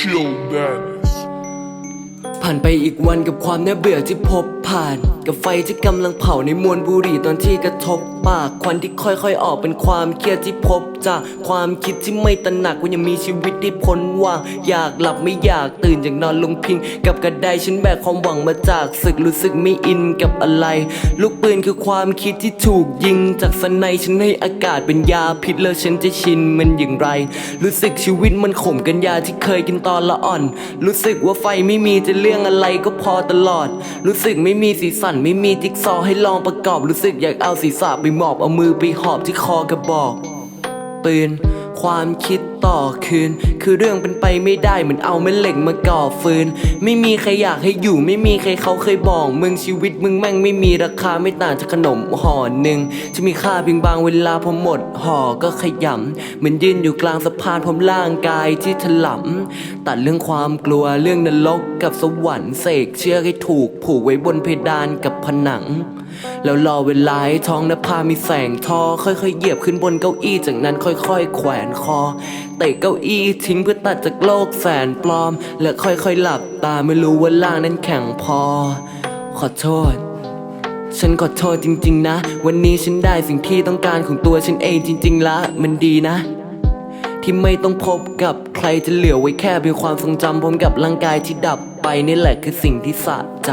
Shield that. ผ่านไปอีกวันกับความน่าเบื่อที่พบผ่าน กับไฟที่กำลังเผาในมวลบุหรี่ตอนที่กระทบปาก ควันที่ค่อยๆออกเป็นความเครียดที่พบจากความคิดที่ไม่ตระหนักว่ายังมีชีวิตที่พ้นว่างอยากหลับไม่อยากตื่นจากนอนลงพิง กับกระไดฉันแบกความหวังมาจากศึกรู้สึกไม่อินกับอะไร ลูกปืนคือความคิดที่ถูกยิง จากสนในฉันให้อากาศเป็นยาพิษแล้วฉันจะชินมันอย่างไร รู้สึกชีวิตมันขมกันยาที่เคยกินตอนละอ่อน รู้สึกว่าไฟไม่มีจะเรื่องอะไรก็พอตลอด รู้สึกไม่มีสีสันไม่มีจิ๊กซอว์ให้ลองประกอบ รู้สึกอยากเอาศีรษะไปหมอบเอามือไปหอบที่คอกระบอก ปืน ความคิด ต่อคืน คือเรื่องเป็นไปไม่ได้เหมือนเอาแม่เหล็กมาก่อฟืน ไม่มีใครอยากให้อยู่ไม่มีใครเขาเคยบอกมึงชีวิตมึงแม่งไม่มีราคาไม่ต่างจากขนมห่อหนึ่งจะมีค่าเพียงบางเวลาพอหมดห่อก็ขยำเหมือนยืนอยู่กลางสะพานพร้อมร่างกายที่ถลำตัดเรื่องความกลัวเรื่องนรกกับสวรรค์เสกเชือกให้ถูกผูกไว้บนเพดานกับผนัง แล้วรอเวลาให้ท้องนภามีแสงทอ ค่อยๆเหยียบขึ้นบนเก้าอี้จากนั้นค่อยๆ แขวนคอ เตะเก้าอี้ทิ้งเพื่อตัดจากโลกแสนปลอม และค่อยๆหลับตาไม่รู้ว่าล่างนั้นแข็งพอ ขอโทษ ฉันขอโทษจริง ๆ นะ วันนี้ฉันได้สิ่งที่ต้องการของตัวฉันเองจริง ๆ ละ มันดีนะ ที่ไม่ต้องพบกับใครจะเหลือไว้แค่เพียงความทรงจำพร้อมกับร่างกายที่ดับไปนี่แหละคือสิ่งที่สะใจ